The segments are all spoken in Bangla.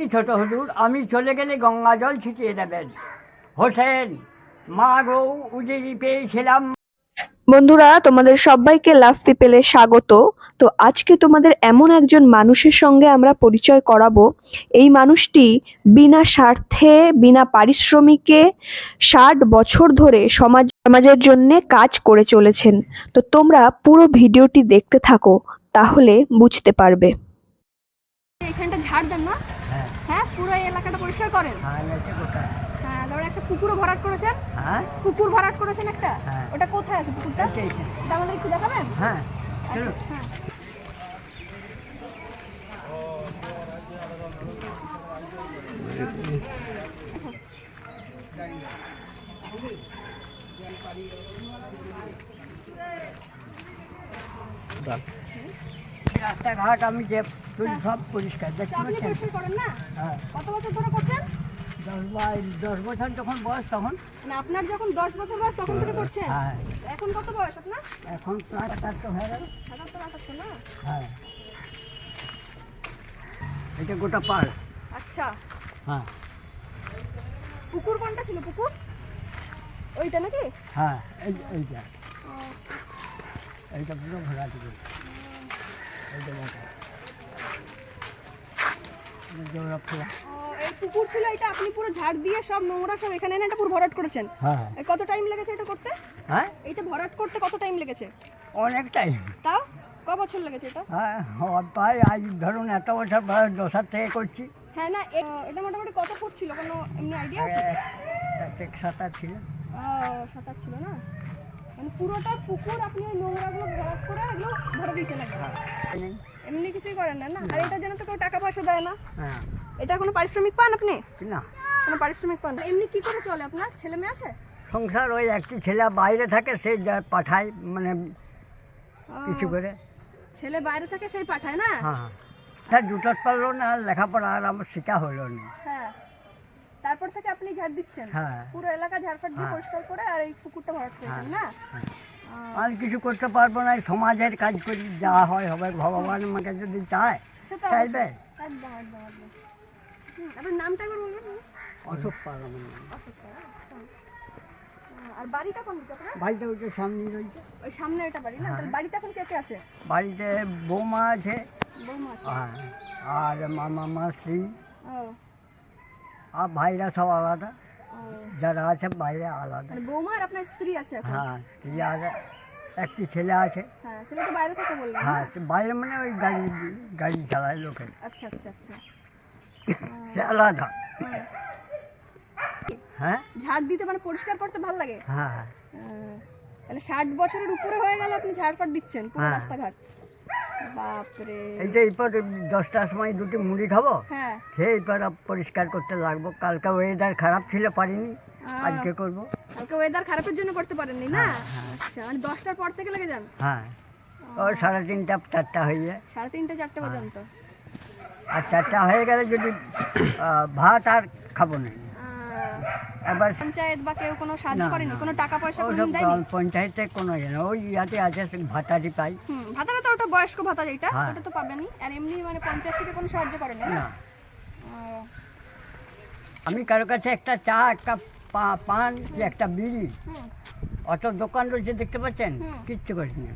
কি ছোট হুজুর আমি চলে গেলে গঙ্গা জল ছিটিয়ে দেবেন। হোসেন মা গো উজিরি পেয়েছিলাম। বন্ধুরা তোমাদের সবাইকে লাভ পিপেলে স্বাগত। তো আজকে তোমাদের এমন একজন মানুষের সঙ্গে আমরা পরিচয় করাবো। এই মানুষটি বিনা স্বার্থে বিনা পারিশ্রমিকে ষাট বছর ধরে সমাজ সমাজের জন্য কাজ করে চলেছেন। তো তোমরা পুরো ভিডিওটি দেখতে থাকো তাহলে বুঝতে পারবে। এখানটা ঝাড় দেন না হ্যাঁ পুরো এই এলাকাটা পরিষ্কার করেন? হ্যাঁ হ্যাঁ তারপরে একটা পুকুরও ভরাট করেছেন? হ্যাঁ। পুকুর ভরাট করেছেন একটা? হ্যাঁ। ওটা কোথায় আছে পুকুরটা এখানে। ওটা আমাদের একটু দেখাবেন? হ্যাঁ আচ্ছা, চলো হ্যাঁ। রাস্তাঘাট আমি যে সব পরিষ্কার দেখতে পাচ্ছেন? হ্যাঁ। কত বছর ধরে করছেন? দশ বছর যখন বয়স তখন। না আপনার যখন দশ বছর বয়স তখন থেকে করছেন? হ্যাঁ। এখন কত বয়স আপনার? এখন প্রায় একাত্তর হয়ে গেল। সাতাত্তর আটাত্তর না? হ্যাঁ। এটা গোটা পার আচ্ছা। হ্যাঁ। পুকুর কোনটা ছিল পুকুর? ওইটা নাকি? হ্যাঁ এই এইটা এইটা পুরো ঘোরা দিবে এইটা দেখা জোড়া ফোলা এই পুকুর ছিল এটা আপনি পুরো ঝাড় দিয়ে সব নোংরা সব এখানে এনে এটা পুরো ভরাট করেছেন? হ্যাঁ কত টাইম লেগেছে এটা করতে? হ্যাঁ? এইটা ভরাট করতে কত টাইম লেগেছে? অনেকটাই তাও? ক বছর লেগেছে এটা? হ্যাঁ প্রায় আজ ধরুন এত বছর বয়স দশার থেকে করছি। হ্যাঁ না এটা মোটামুটি কত ফুট ছিল? কোনো এমনি আইডিয়া আছে? ছিল। ও, সাত আট ছিল না? মানে পুরোটা পুকুর আপনি ওই নোংরাগুলো ভরাট করে এগুলো ভরে দিয়েছেন একদম এমনি কিছুই করেন না না? আর এটার জন্য তো কেউ টাকা পয়সা দেয় না। হ্যাঁ। এটা কোনো পারিশ্রমিক পান আপনি? না। কোনো পারিশ্রমিক পান? এমনি কি করে চলে আপনার? ছেলে মেয়ে আছে? সংসার ওই একটি ছেলে বাইরে থাকে সে পাঠায় মানে কিছু করে। ছেলে বাইরে থেকে সেই পাঠায় না? হ্যাঁ। হ্যাঁ জুটত পারল না লেখাপড়া আর আমার শেখা হলো না। হ্যাঁ। তারপর থেকে আপনি ঝাড় দিচ্ছেন? হ্যাঁ। পুরো এলাকা ঝাড়ফাট দিয়ে হ্যাঁ। পরিষ্কার করে আর এই পুকুরটা ভরাট করেছেন না? হ্যাঁ। আর কিছু করতে পারব না সমাজের কাজ করি যা হয় হবে ভগবান আমাকে যদি চায় চাইবে। আপনার নামটা একবার বলবেন অশোক। ও, আর বাড়িটা কোন দিকে ভাইটা সামনে রয়েছে। ওই সামনে এটা বাড়ি না। তাহলে বাড়িতে এখন কে কে আছে? বাড়িতে বৌমা আছে। বৌমা আছে। হ্যাঁ। আর মামা মাসি ও। আর ভাইরা সব আলাদা। যারা আছে বাইরে আলাদা। মানে বৌমা আর আপনার স্ত্রী আছে হ্যাঁ আর একটি ছেলে আছে। হ্যাঁ ছেলে তো বাইরে থেকে বললেন হ্যাঁ বাইরে মানে ওই গাড়ি গাড়ি চালায় লোকে। আচ্ছা আচ্ছা আচ্ছা। সে আলাদা। হ্যাঁ। হ্যাঁ ঝাড় দিতে মানে পরিষ্কার করতে ভালো লাগে? হ্যাঁ আহ, তাহলে ষাট বছরের উপরে হয়ে গেল আপনি ঝাড়ফাট দিচ্ছেন পুরো হ্যাঁ। রাস্তাঘাট। বাপরে। এইটা এরপর দশটার সময় দুটি মুড়ি খাব হ্যাঁ। খেয়ে এরপর পরিষ্কার করতে লাগবো। কালকে ওয়েদার খারাপ ছিল পারিনি আজকে করব। কালকে ওয়েদার খারাপের জন্য করতে পারেননি না? হ্যাঁ, হ্যাঁ। আচ্ছা মানে দশটার পর থেকে লেগে যান? হ্যাঁ। ওই সাড়ে তিনটা চারটা হয়ে যায়। সাড়ে তিনটে চারটে। পর্যন্ত? আর চারটা হয়ে গেলে যদি ভাত আর খাব না। আহ, এবার পঞ্চায়েত বা কেউ কোনো সাহায্য করেনি? কোনো টাকা পয়সা কোনো দেয়নি? পঞ্চায়েতে কোনো ইয়ে না। ওই ইয়াতে আছে ভাতাটি পাই। ভাতাটা তো ওটা বয়স্ক ভাতা যেটা হ্যাঁ। ওটা তো পাবেনই আর এমনি মানে পঞ্চায়েত থেকে কোনো সাহায্য করেনি না? আমি কারও কাছে একটা চা একটা পান একটা বিড়ি অত দোকান রয়েছে দেখতে পাচ্ছেন? কিচ্ছু করিনি।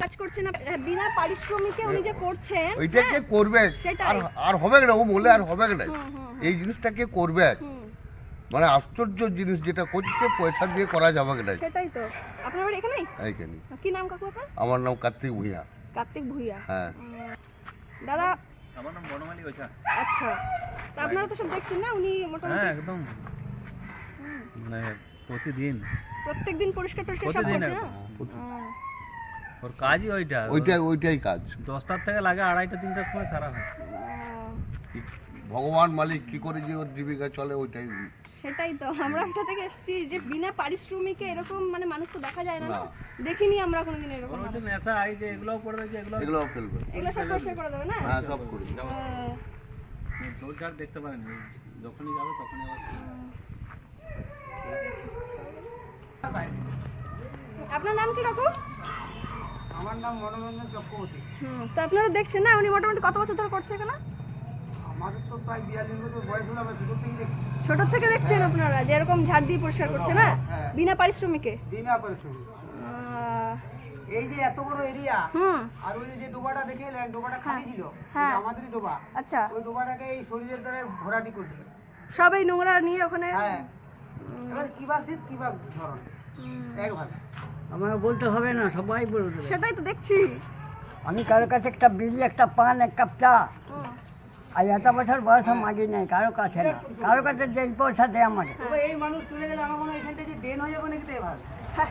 কাজ করছেন বিনা পারিশ্রমিকে উনি যে করছেন ওইটা কে করবে? আর আর হবে না? ও বলে আর হবে না? এই জিনিসটা কে করবে? মানে আশ্চর্য জিনিস যেটা করছে পয়সা দিয়ে করা যাবে না? সেটাই তো। আপনার বাড়ি এখানেই? এইখানে কি নাম কাকু আপনার? আমার নাম কার্তিক ভূঁইয়া। কার্তিক ভুইয়া। হ্যাঁ। দাদা। আমার নাম বনমালী ওঝা আচ্ছা। তা আপনারা তো সব দেখছেন না উনি হ্যাঁ একদম। মানে প্রতিদিন। প্রত্যেকদিন পরিষ্কার টরিষ্কার সব করছে না? ওর কাজই ওইটা। ওইটাই ওইটাই কাজ। দশটার থেকে লাগে আড়াইটা তিনটার সময় সারা হয়। ভগবান মালিক কি করে যে ওর জীবিকা চলে ওইটাই। সেটাই তো আমরা একটা থেকে এসেছি যে বিনা পারিশ্রমিকে এরকম মানে মানুষ তো দেখা যায় না না। দেখিনি আমরা কোনোদিন এরকম ওর ওই যে মানুষ। নেশা এই যে এগুলোও করে রয়েছে এগুলো এগুলোও ফেলবে এগুলো সব পরিষ্কার করে দেবে না? হ্যাঁ সব করি আহ, দেখতে পারেন যখনই যাবে তখনই আবার আপনার নাম কি কাকু? আমার নাম মনোরঞ্জন চক্রবর্তী। হুম তো আপনারা দেখছেন না উনি মোটামুটি কত বছর ধরে করছে এখানে? আমাদের তো প্রায় বিয়াল্লিশ বছর বয়স হলো আমরা ছোটো থেকেই দেখছি। ছোট থেকে দেখছেন আপনারা যে এরকম ঝাড় দিয়ে পরিষ্কার করছে না? হ্যাঁ। বিনা পারিশ্রমিকে? বিনা পরিশ্রমিক। এই যে এত বড় এরিয়া হুম। আর ওই যে ডোবাটা দেখে এলেন ডোবাটা খালি ছিল হ্যাঁ। আমাদেরই ডোবা। আচ্ছা। ওই ডোবাটাকে এই শরীরের দ্বারা ভরাটি করছে। সব এই নোংরা নিয়ে ওখানে? হ্যাঁ। এবার কিবা শীত কিবা ধরন? হুম, আমাকে বলতে হবে না সবাই বলবে সেটাই তো দেখছি। আমি কারও কাছে একটা বিড়ি একটা পান এক কাপ চা আর এত বছর বয়স মাগি নাই কারও কাছে না। কারও কাছে যে পয়সা দেয় আমাকে। এই মানুষ চলে গেলে আমার মনে হয় এখান থেকে দেন হয়ে যাবে নাকি তাই ভালো হ্যাঁ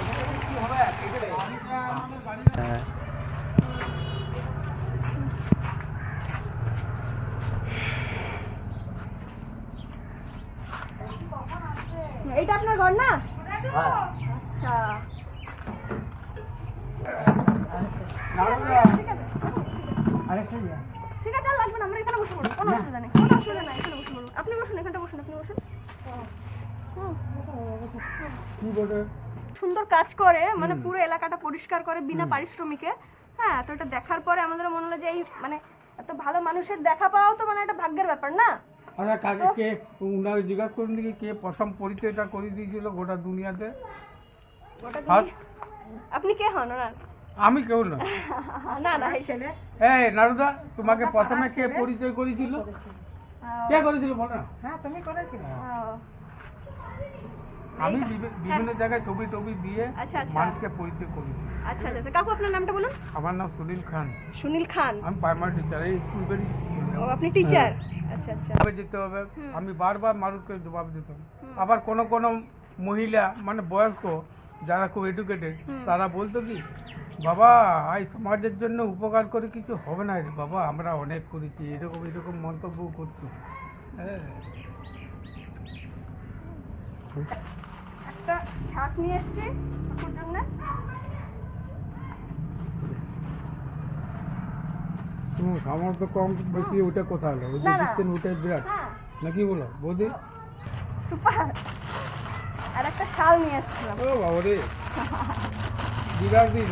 এখানে কি হবে এটাই। এইটা আপনার ঘর না। আচ্ছা। ঠিক আছে আর লাগবে না আমরা এখানে বসে পড়ব কোনো অসুবিধা নেই কোনো অসুবিধা নাই এখানে বসে পড়ব। আপনি বসুন এখানটা বসুন আপনি বসুন। সুন্দর কাজ করে মানে পুরো এলাকাটা পরিষ্কার করে বিনা পারিশ্রমিকে। হ্যাঁ তো এটা দেখার পরে আমাদের মনে হলো যে এই মানে এত ভালো মানুষের দেখা পাওয়াও তো মানে একটা ভাগ্যের ব্যাপার না? আচ্ছা কাকে কে উনাকে জিজ্ঞাসা করুন দেখি কে প্রথম পরিচয়টা করে দিয়েছিল গোটা দুনিয়াতে। আপনি কে হন ওনার? আমি কেউ না। না না এই ছেলে। এই নারুদা তোমাকে প্রথমে কে পরিচয় করেছিল? কে করেছিল বলো? না হ্যাঁ তুমি করেছিলে। আমি বিভি- বিভিন্ন জায়গায় ছবি টবি দিয়ে আচ্ছা আচ্ছা। মানুষকে পরিচয় করি আচ্ছা আচ্ছা। কাকু আপনার নামটা বলুন? আমার নাম সুনীল খান। সুনীল খান। আমি প্রাইমারি টিচার এই স্কুল বেরি ও আপনি টিচার আচ্ছা আচ্ছা। যেতে হবে। আমি বারবার মানুষকে জবাব দিতাম আবার কোনো কোনো মহিলা মানে বয়স্ক যারা খুব এডুকেটেড তারা বলতো কি বাবা এই সমাজের জন্য উপকার করে কিছু হবে না রে বাবা আমরা অনেক করেছি। এরকম এরকম মন্তব্য করতো। হ্যাঁ। একটা শার্ট নিয়ে এসেছি কাকুর জন্য তোমার সামর্থ্য কম বেশি ওটা কোথা হলো ওই যে ওটাই বিরাট। হ্যাঁ। নাকি বলো? বৌদি? সুপার। আর একটা শাল নিয়ে এসেছিলাম। ও বাবা রে বিরাট দিল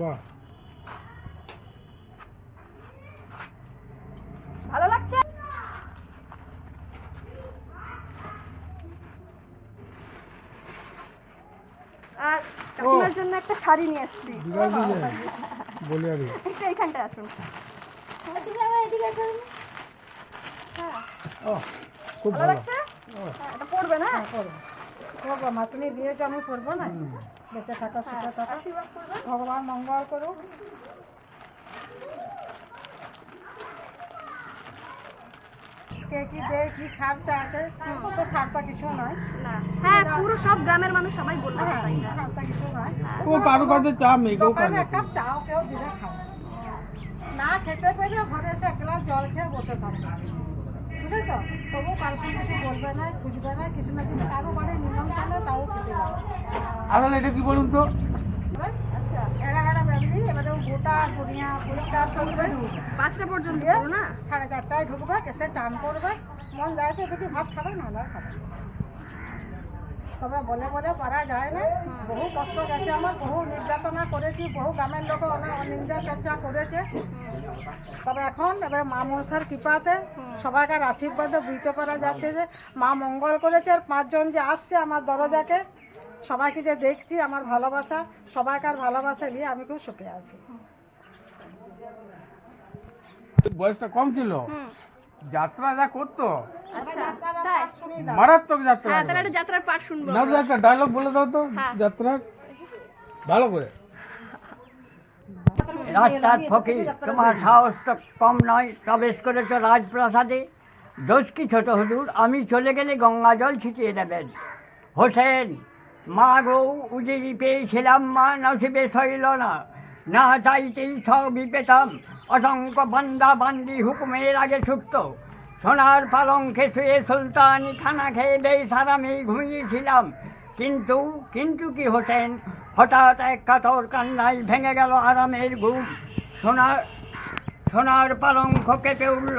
বাহ ভালো লাগছে আর কাকিমার জন্য একটা শাড়ি নিয়ে ডিজাইন বলে আর একটু এইখানটা আসুন। হ্যাঁ। খুব ভালো লাগছে? হ্যাঁ, এটা পড়বে না? করব মা তুমি আমি করব না? বেঁচে থাকা সুখে থাকা। ভগবান মঙ্গল করুক। কে কি দেয় কি স্বার্থে আছে তো স্বার্থ কিছু নয়। হ্যাঁ পুরো সব গ্রামের মানুষ সবাই বলল হ্যাঁ, স্বার্থ কিছু নয়। ও কারও কাছে চা কাপ চাও কেউ দিলে খাও না খেতে পেলে ঘরে এসে এক গ্লাস জল খেয়ে বসে থাকবে বুঝেছ? তবু সঙ্গে কিছু বলবে না খুঁজবে না কিছু না কিন্তু কারও বাড়ি নিমন্ত্রণে তাও খেতে আসলে এটা কি বলুন তো আচ্ছা এগারোটা বেজলি এবারে দুনিয়া পরিষ্কার করবে। পাঁচটা পর্যন্ত না? সাড়ে চারটায় ঢুকবে এসে চান করবে। মন যায় তো যদি ভাত খাবে না খাবে। তবে বলে বলে পারা যায় না। বহু কষ্ট গেছে আমার বহু নির্যাতনা করেছি বহু গ্রামের লোক নিন্দা চর্চা করেছে। তবে এখন এবার মা মনসার কৃপাতে সবাইকার আশীর্বাদে বুঝতে পারা যাচ্ছে যে মা মঙ্গল করেছে আর পাঁচজন যে আসছে আমার দরজাকে সবাইকে যে দেখছি আমার ভালোবাসা সবাইকার ভালোবাসা নিয়ে আমি খুব সুখে আছি। বয়সটা কম ছিল? যাত্রা যা করতো? আচ্ছা মারাত্মক যাত্রা। হ্যাঁ তাহলে একটা যাত্রার পাঠ শুনব। না একটা ডায়লগ বলে দাও তো হ্যাঁ। যাত্রার। ভালো করে। রাস্তার ফকির তোমার সাহস তো কম নয় প্রবেশ করেছ রাজপ্রাসাদে। দোষ কি ছোট হুজুর? আমি চলে গেলে গঙ্গা জল ছিটিয়ে দেবেন। হোসেন মা গো উজিরি পেয়েছিলাম মা নসিবে সইল না। না চাইতেই সবই পেতাম অসংখ্য বান্দা বান্দি হুকুমের আগে ছুটত সোনার পালঙ্কে শুয়ে সুলতানি খানা খেয়ে বেশ আরামে ঘুমিয়েছিলাম। কিন্তু কিন্তু কি হোসেন? হঠাৎ এক কাতর কান্নায় ভেঙে গেল আরামের ঘুম। সোনার সোনার পালঙ্ক কেঁপে উঠল।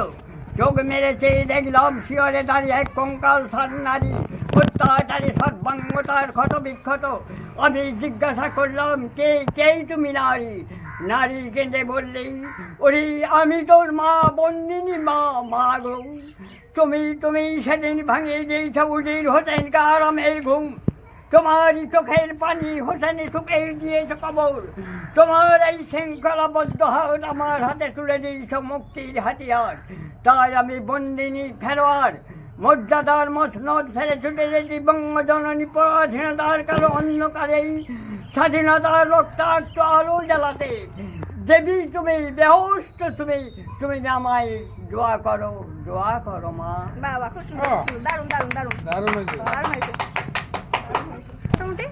চোখ মেরেছে, দেখলাম শিয়রে দাঁড়িয়ে এক কঙ্কাল সার নারী। অত্যাচারী সর্বাঙ্গতার ক্ষত বিক্ষত। আমি জিজ্ঞাসা করলাম, কে কেই তুমি নারী? নারী কেঁদে বললেই ওরে, আমি তোর মা, বন্দিনী মা মা গো। তুমি তুমি সেদিন ভাঙিয়ে দিয়েছ উজির হোসেন কারামের ঘুম। তোমারই চোখের পানি হোসেনে শুকে দিয়েছ কবর। তোমার এই শৃঙ্খলাবদ্ধ হাত আমার হাতে তুলে দিয়েছ মুক্তির হাতিয়ার। তাই আমি বন্দিনী ফেরোয়ার। মর্যাদার মসনদ ফেলে ছুটে যেতে বঙ্গজননী পরাধীনতার কালো অন্ধকারেই স্বাধীনতার রক্তাক্ত আলো জ্বালাতে। দেবী তুমি বেহস্ত তুমি তুমি আমায় দোয়া করো দোয়া করো মা। বাবা খুব সুন্দর খুব সুন্দর। দারুণ দারুণ দারুণ। দারুণ হয়েছে। মোটামুটি?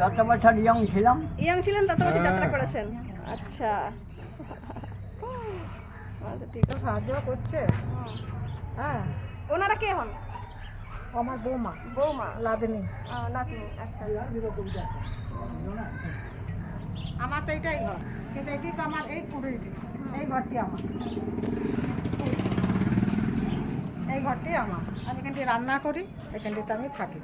যত বছর ইয়ং ছিলাম। ইয়ং ছিলেন তত বছর হ্যাঁ। যাত্রা করেছেন? আচ্ছা। আচ্ছা ঠিক আছে সাহায্য করছে। হ্যাঁ। ওনারা কে হন? আমার বৌমা। বৌমা? লাদিনী। নাতনি আচ্ছা আচ্ছা। আমার তো এটাই ঘর। কিন্তু এটি তো আমার এই কুড়িটি। এই ঘরটি আমার। এই ঘরটি আমার। আমি এখানটি রান্না করি এখানটিতে আমি থাকি।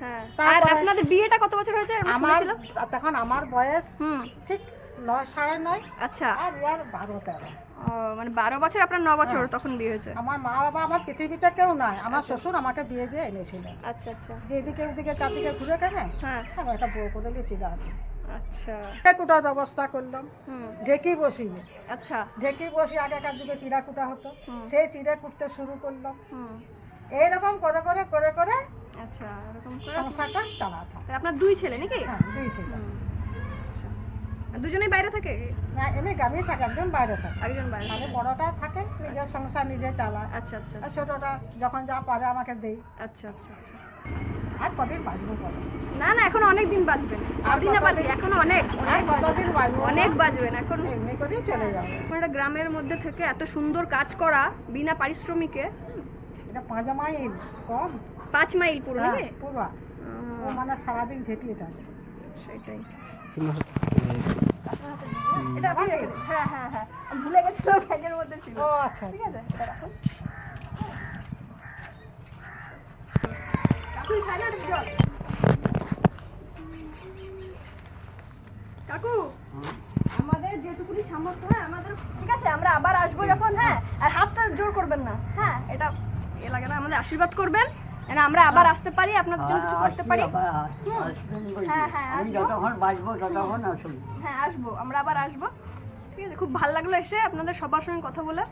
হ্যাঁ। আর আপনাদের বিয়েটা কত বছর হয়েছে? আমরা তখন আমার বয়স হুম। ঠিক নয় সাড়ে নয় আচ্ছা। আর ইয়ার বারো তেরো। ও, মানে বারো বছর আপনার ন বছর হ্যাঁ। তখন বিয়ে হয়েছে? আমার মা বাবা আমার পৃথিবীতে কেউ নাই। আমার শ্বশুর আমাকে বিয়ে দিয়ে এনেছিল। আচ্ছা আচ্ছা। যে এদিকে ওদিকে চারদিকে ঘুরে কেনে হ্যাঁ। আমার একটা বউ করে নিয়ে চলে আসে। আচ্ছা। কুটার ব্যবস্থা করলাম। হুম। ঢেকি বসিয়ে। আচ্ছা। ঢেকি বসি আগেকার যুগে চিড়া কুটা হতো সেই চিড়ে কুটতে শুরু করলাম। হুম। এইরকম করে করে করে করে আচ্ছা এরকম সংসারটা চালাতে। তাহলে আপনার দুই ছেলে নাকি? হ্যাঁ দুই ছিল। আচ্ছা দুজনেই বাইরে থাকে? না এমনি গ্রামেই থাকে একজন বাইরে থাকে। একজন বাইরে মানে। বড়টা থাকে নিজের সংসার নিজে চালায়। আচ্ছা আচ্ছা। আর ছোটটা যখন যা পারে আমাকে দেই। আচ্ছা আচ্ছা আচ্ছা। আর কদিন বাঁচবো বলো? না না এখন অনেক দিন বাঁচবেন কদিন আবার? এখনও অনেক। আর কতদিন বাঁচবো অনেক বাঁচবেন এখন এমনি করেই চলে যাবে। একটা গ্রামের মধ্যে থেকে এত সুন্দর কাজ করা বিনা পারিশ্রমিকে এটা পাঁচ মাইল কম। পাঁচ মাইল পুরো হ্যাঁ, পুরো। মানে সারাদিন ঝেঁটিয়ে থাকে। সেটাই। এটা। হ্যাঁ হ্যাঁ হ্যাঁ। ভুলে গেছিলাম ব্যাগের মধ্যে ছিল। ও আচ্ছা ঠিক আছে এটা রাখুন। জল কাকু আমাদের যেটুকুনি সামর্থ্য হ্যাঁ আমাদের ঠিক আছে আমরা আবার আসব যখন হ্যাঁ আর হাতটা জোর করবেন না। হ্যাঁ এটা এ লাগে না আমাদের আশীর্বাদ করবেন। আমরা আবার আসতে পারি আপনাদের জন্য কিছু করতে পারি? বলছি। হ্যাঁ, হ্যাঁ, আমি যতক্ষণ বাঁচবো ততক্ষণ হ্যাঁ আসব। আমরা আবার আসব। ঠিক আছে খুব ভালো লাগল এসে আপনাদের সবার সঙ্গে কথা বলে।